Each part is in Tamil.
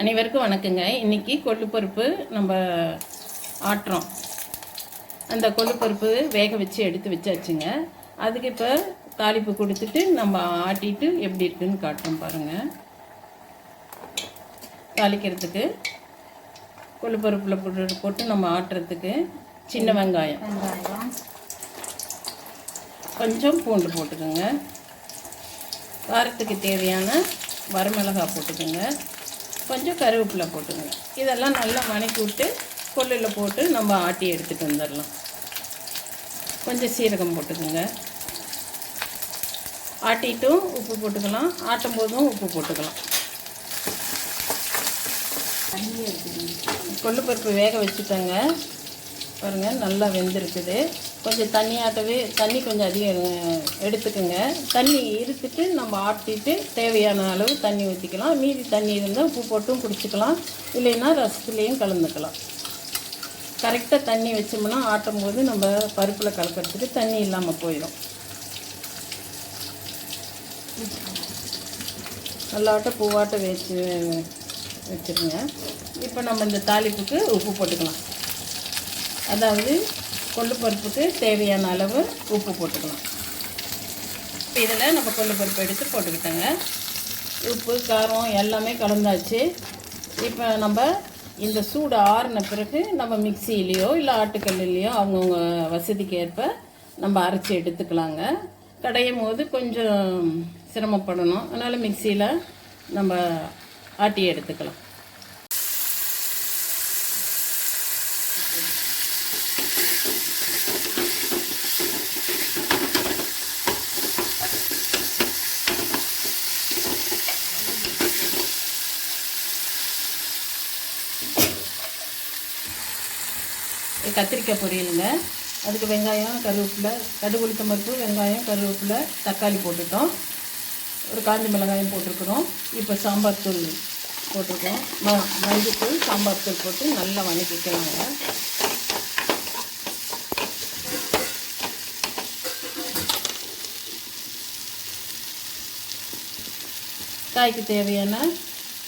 அனைவருக்கும் வணக்கங்க. இன்னைக்கு கொள்ளுப்பருப்பு நம்ம ஆட்டுறோம். அந்த கொள்ளுப்பருப்பு வேக வச்சு எடுத்து வச்சாச்சுங்க. அதுக்கு இப்போ தாளிப்பு கொடுத்துட்டு நம்ம ஆட்டிட்டு எப்படி இருக்குன்னு காட்டுறோம் பாருங்கள் தாளிக்கிறதுக்கு கொள்ளுப்பருப்பில் போட்டு போட்டு நம்ம ஆட்டுறதுக்கு சின்ன வெங்காயம். வெங்காயம். கொஞ்சம் பூண்டு போட்டுக்கோங்க. காரத்துக்கு தேவையான வரமிளகாய் போட்டுக்கோங்க. கொஞ்சம் கருவேப்பிலை போட்டுக்கோங்க. இதெல்லாம் நல்லா வணக்கி விட்டு கொல்லில் போட்டு நம்ம ஆட்டி எடுத்துகிட்டு வந்துடலாம். கொஞ்சம் சீரகம் போட்டுக்கோங்க. ஆட்டிட்டும் உப்பு போட்டுக்கலாம். ஆட்டும் போதும் உப்பு போட்டுக்கலாம். கொள்ளுப்பருப்பு வேக வச்சுட்டேங்க. பாருங்கள் நல்லா வெந்திருக்குது. கொஞ்சம் தண்ணியாட்டவே தண்ணி கொஞ்சம் அதிகம் எடுத்துக்கோங்க. தண்ணி இருத்துட்டு நம்ம ஆட்டிட்டு தேவையான அளவு தண்ணி ஊற்றிக்கலாம் மீதி தண்ணி இருந்தால் உப்பு போட்டும் குடிச்சிக்கலாம். இல்லைன்னா ரசத்துலேயும் கலந்துக்கலாம். கரெக்டாக தண்ணி வச்சோம்னா ஆட்டும் போது நம்ம பருப்பில் கலக்கிறதுக்கு தண்ணி இல்லாமல் போயிடும் நல்லாட்ட பூவாட்ட வச்சு வச்சுருங்க. இப்போ நம்ம இந்த தாளிப்புக்கு உப்பு போட்டுக்கலாம். அதாவது கொள்ளு பருப்புக்கு தேவையான அளவு உப்பு போட்டுக்கலாம். இதில் நம்ம கொள்ளு பருப்பு எடுத்து போட்டுக்கிட்டோங்க. உப்பு காரம் எல்லாமே கலந்தாச்சு. இப்போ நம்ம இந்த சூடு ஆறின பிறகு நம்ம மிக்சியிலையோ இல்லை ஆட்டுக்கல்லையோ அவங்கவுங்க வசதிக்கு ஏற்ப நம்ம அரைச்சி எடுத்துக்கலாங்க. கடையும் போது கொஞ்சம் சிரமப்படணும். அதனால் மிக்சியில் நம்ம ஆட்டி எடுத்துக்கலாம். கத்திரிக்காய் பொரியலுங்க. அதுக்கு வெங்காயம் கருவேப்பிலை கடுகு பருப்பு வெங்காயம் கருவேப்பிலை தக்காளி போட்டுட்டோம். ஒரு காஞ்சி மிளகாயும் போட்டிருக்கிறோம். இப்போ சாம்பார் தூள் போட்டிருக்கோம். ம மஞ்சத்தூள் சாம்பார் தூள் போட்டு நல்லா வணக்கிக்கலாங்க காய்க்கு தேவையான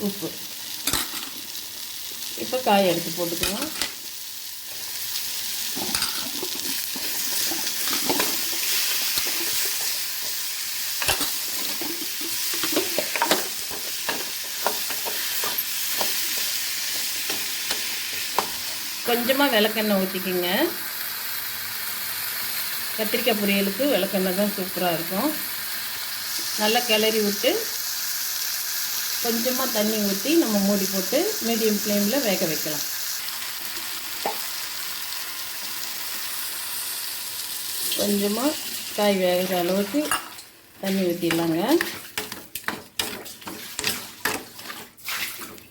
உப்பு. இப்போ காய் எடுத்து போட்டுக்கலாம். கொஞ்சமாக விளக்கெண்ணெய் ஊற்றிக்கிங்க கத்திரிக்காய் பொரியலுக்கு விளக்கெண்ணெய் தான் சூப்பராக இருக்கும். நல்லா கிளறி விட்டு கொஞ்சமாக தண்ணி ஊற்றி நம்ம மூடி போட்டு மீடியம் ஃப்ளேமில் வேக வைக்கலாம். கொஞ்சமாக காய் வேகிற அளவுக்கு தண்ணி ஊற்றிடலாங்க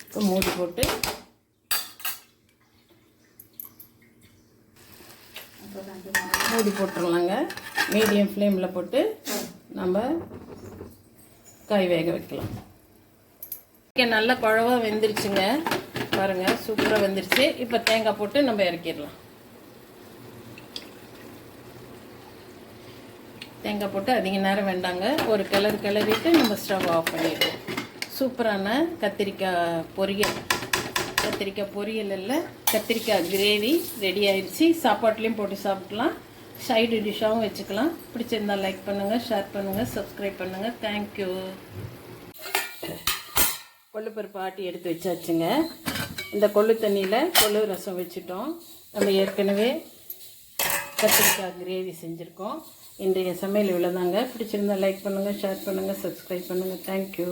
இப்போ மூடி போட்டு மூடி போட்டுடலாங்க மீடியம் ஃப்ளேமில் போட்டு நம்ம காய் வேக வைக்கலாம். ஓகே நல்ல குழவாக வெந்துருச்சுங்க. பாருங்கள் சூப்பராக வெந்துருச்சு. இப்போ தேங்காய் போட்டு நம்ம இறக்கிடலாம். தேங்காய் போட்டு அதிக நேரம் வேண்டாங்க. ஒரு கிளறு கிளறிட்டு நம்ம ஸ்டவ் ஆஃப் பண்ணிடுவோம் சூப்பரான கத்திரிக்காய் பொரியல். கத்திரிக்காய் பொரியல் இல்லை கத்திரிக்காய் கிரேவி ரெடி ஆயிடுச்சு. சாப்பாட்லேயும் போட்டு சாப்பிட்லாம். சைடு டிஷ்ஷாகவும் வச்சுக்கலாம். பிடிச்சிருந்தா லைக் பண்ணுங்கள் ஷேர் பண்ணுங்கள் சப்ஸ்கிரைப் பண்ணுங்கள் தேங்க்யூ கொள்ளுப்பருப்பு ஆட்டி எடுத்து வச்சாச்சுங்க. இந்த கொள்ளு தண்ணியில் கொள்ளு ரசம் வச்சுட்டோம். நம்ம ஏற்கனவே கத்திரிக்காய் கிரேவி செஞ்சுருக்கோம். இன்றைய சமையல் இவ்வளோதாங்க பிடிச்சிருந்தா லைக் பண்ணுங்கள் ஷேர் பண்ணுங்கள் சப்ஸ்கிரைப் பண்ணுங்கள் தேங்க்யூ